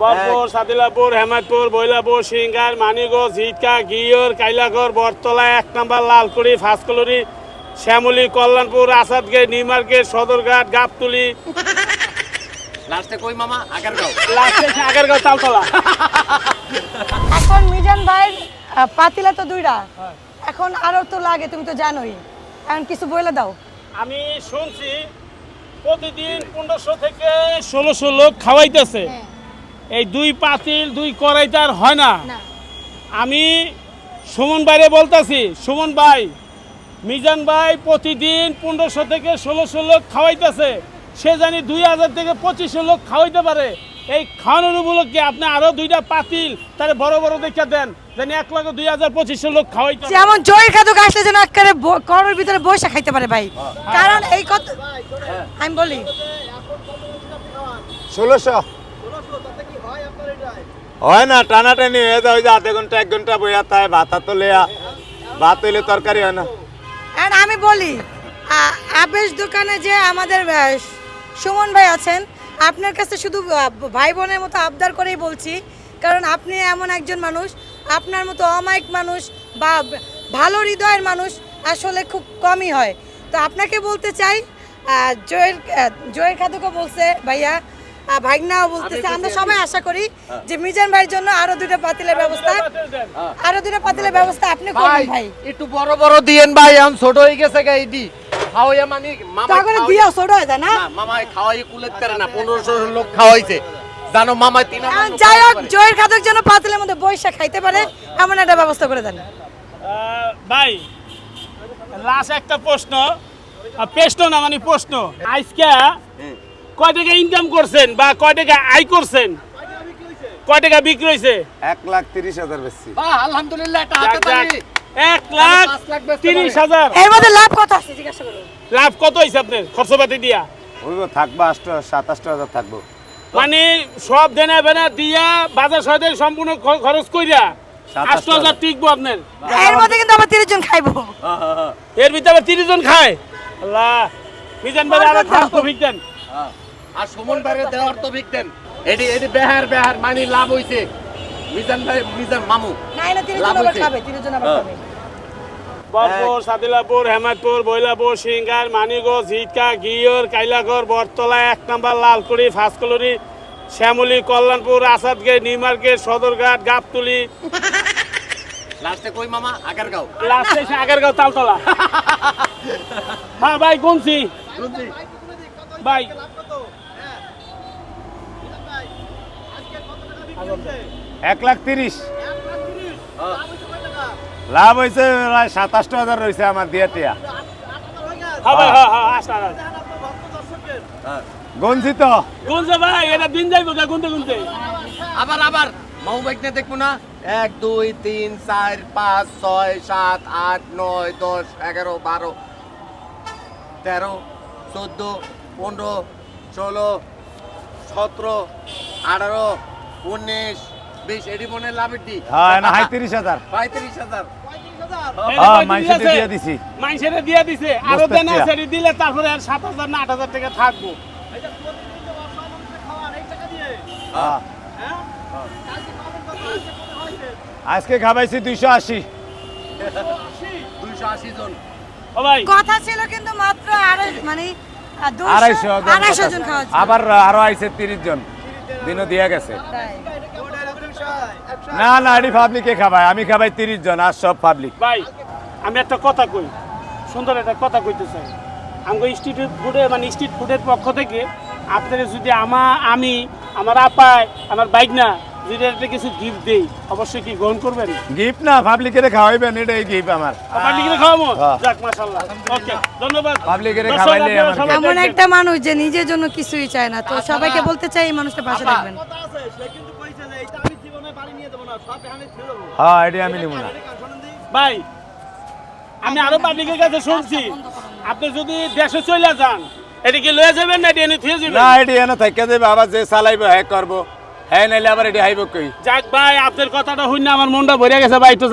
বরপুর সাদিলাপুর হেমাদপুর বৈলাপুর সিঙ্গার মানিগঞ্জ হিটকা গিয়র কাইলাগড় বটতলা এক নম্বর লালকুড়ি ফাঁসকলুরি শ্যামলী কল্যাণপুর আসাদগেট নিউ মার্কেট সদরঘাট গাবতুলি। লাস্টে কই মামা? লাস্টে আগারগাঁও তালতলা এখন মিজান ভাই পাতিলা তো দুইটা। এখন আরও তো লাগে তুমি তো জানোই। এখন কিছু বলে দাও। আমি শুনছি প্রতিদিন পনেরোশো থেকে ষোলোশো লোক খাওয়াইতেছে। এই দুই পাতিল দুই কড়াইতে আর হয় না। আমি সুমন বাইরে বলতাছি সুমন ভাই মিজান ভাই প্রতিদিন পনেরোশো থেকে ষোলোশো লোক খাওয়াইতেছে। সে জানি দুই হাজার থেকে পঁচিশশো লোক খাওয়াইতে পারে। এই খাওয়ানোর উপলক্ষে আপনি আরও দুইটা পাতিল তাহলে বড় বড় দেখে দেন জানি এক লাখ দুই হাজার পঁচিশশো লোক খাওয়াইতে পারে। যেমন জয়ের খাদক আসলে যেন একেবারে কর্মের ভিতরে বসে খাইতে পারে ভাই। কারণ এই কথা আমি বলি। ষোলোশো। হয় না, টানাটানি হয়ে যায়, ওই যে আধা ঘণ্টা, এক ঘণ্টা বইয়া তাই ভাত তো লেয়া ভাত হইলে তরকারি হয় না। আমি বলি আবেশ দোকানে যে আমাদের সুমন ভাই আছেন, আপনার কাছে শুধু ভাই বোনের মতো আবদার করেই বলছি, কারণ আপনি এমন একজন মানুষ, আপনার মতো অমায়িক মানুষ বা ভালো হৃদয়ের মানুষ আসলে খুব কমই হয়। তো আপনাকে বলতে চাই জয়ের জয়ের খাদুকে বলছে ভাইয়া ভাইগনাও বলতেছে আমরা সবাই আশা করি যে মিজান ভাইয়ের জন্য আরও দুটো পাতিলের ব্যবস্থা। আরও দুটো পাতিলের ব্যবস্থা আপনি ভাই করবেন ভাই। একটু বড় বড় দিয়েন ভাই এখন ছোট হয়ে গেছে গা এইটি খাওয়াইয়া মানে মামা দিয়েও ছোট হয়ে যায় না? মামাই খাওয়াই কুলের তারে না পনেরোশো লোক খাওয়াইছে। জানো মামাই তিন যাই হোক জয়ের খাদক যেন পাতিলের মধ্যে বৈশাখ খাইতে পারে এমন একটা ব্যবস্থা করে দেন। ভাই লাস্ট একটা প্রশ্ন। প্রশ্ন না মানে প্রশ্ন। আজকে কয় টাকা ইনকাম করছেন বা কয় টাকা আয় করছেন? কয় টাকা বিক্রি হয়েছে এক লাখ তিরিশ হাজার বেশি আলহামদুলিল্লাহ। এক লাখ তিরিশ হাজার। এর মধ্যে লাভ কত আছে জিজ্ঞাসা করুন লাভ কত হয়েছে আপনার খরচপাতি দিয়া? হইব থাকব আষ্ট সাতাশটা হাজার থাকব। মানে সব দেনা বেনা দিয়া বাজার সহায়তা সম্পূর্ণ খরচ কইরা আটশো হাজার টিকবো আপনার। এর মধ্যে কিন্তু আবার তিরিশ জন খাইবো। এর ভিতরে আবার তিরিশ জন খায়? আল্লাহ। মিজান ভাই আরও খাস তো হ্যাঁ। আর সুমন বাইরে দেওয়ার তো বিকতেন এটি এটি বেহার বেহার মানে লাভ হইছে। মিজান ভাই মিজান মামু। না না তিরিশ জন আবার খাবে তিরিশ জন আবার হ্যাঁ। খাবে। বরপুর সাদিলাপুর হেমাদপুর বৈলাপুর সিঙ্গার মানিগঞ্জ গিয়র বটতলা এক নম্বর লালকুড়ি ফাঁসকলুরি শ্যামলী কল্যাণপুর আসাদগেট নিউ মার্কেট সদরঘাট গাবতুলি। লাস্টে কই মামা? লাস্টে আগারগাঁও তালতলা। হ্যাঁ ভাই গুনছি। ভাই এক লাখ তিরিশ। লাভ হয়েছে প্রায় সাতাশটা হাজার রয়েছে আমার দিয়ে টিয়া হ্যাঁ হ্যাঁ হ্যাঁ। গঞ্জি তো গুনছে ভাই এটা দিন যাইব না গুনতে গুনতে আবার আবার। মামু বাইকনে দেখব না? এক দুই তিন চার পাঁচ ছয় সাত আট নয় দশ এগারো বারো তেরো চোদ্দ পনেরো ষোলো সতেরো আঠারো উনিশ বিশ এটি মনে লাভের দিক। হ্যাঁ না তিরিশ হাজার। পঁয়ত্রিশ হাজার। দিয়ে দিছি। মাইনষেরে দিয়ে দিছে। আরও বস্তার দেনা টিয়া। সেটি দিলে তারপরে আর সাত হাজার না আট হাজার টাকা থাকব। আজকে খাবাইছি দুইশো আশি। জন। কথা ছিল কিন্তু মাত্র আড়াই মানে আড়াইশো। আবার আরও আইছে তিরিশ জন। দিনও দিয়া গেছে। না না এটি পাবলিকে খাবাই আমি খাবাই তিরিশ জন আর সব পাবলিক ভাই আমি একটা কথা কই। সুন্দর একটা কথা কইতে চাই। আমি স্ট্রিট ফুডে মানে স্ট্রিট ফুডের পক্ষ থেকে আপনারা যদি আমা আমি আমার আপায় আমার বাইক না যদি কিছু গিফট দেই অবশ্যই কি গ্রহণ করবেন? গিফট না পাবলিকের খাওয়াইবেন এটাই গিফট আমার। পার্টি খাওয়াবো? হ্যাঁ। যাক মাশাআল্লাহ। ওকে ধন্যবাদ। পাবলিকের খাওয়াইলে আমার এমন একটা মানুষ যে নিজের জন্য কিছুই চায় না। তো সবাইকে বলতে চাই এই মানুষটা পাশে আপা। থাকবেন হ্যাঁ এটি আমি নিব না। ভাই আমি আরও পাবলিকের কাছে শুনছি। আপনি যদি দেশে চলে যান এটা কি লয়ে যাবেন না এটা এনে থুয়ে যাবেন না এটি এনে থাকে যাবে আবার যে চালাইব হ্যাঁ করব। হ্যাঁ নাইলে আবার এটি হাইব কই? যাক ভাই, আপনার কথাটা শুনে আমার মনটা ভরে গেছে ভাই, একটু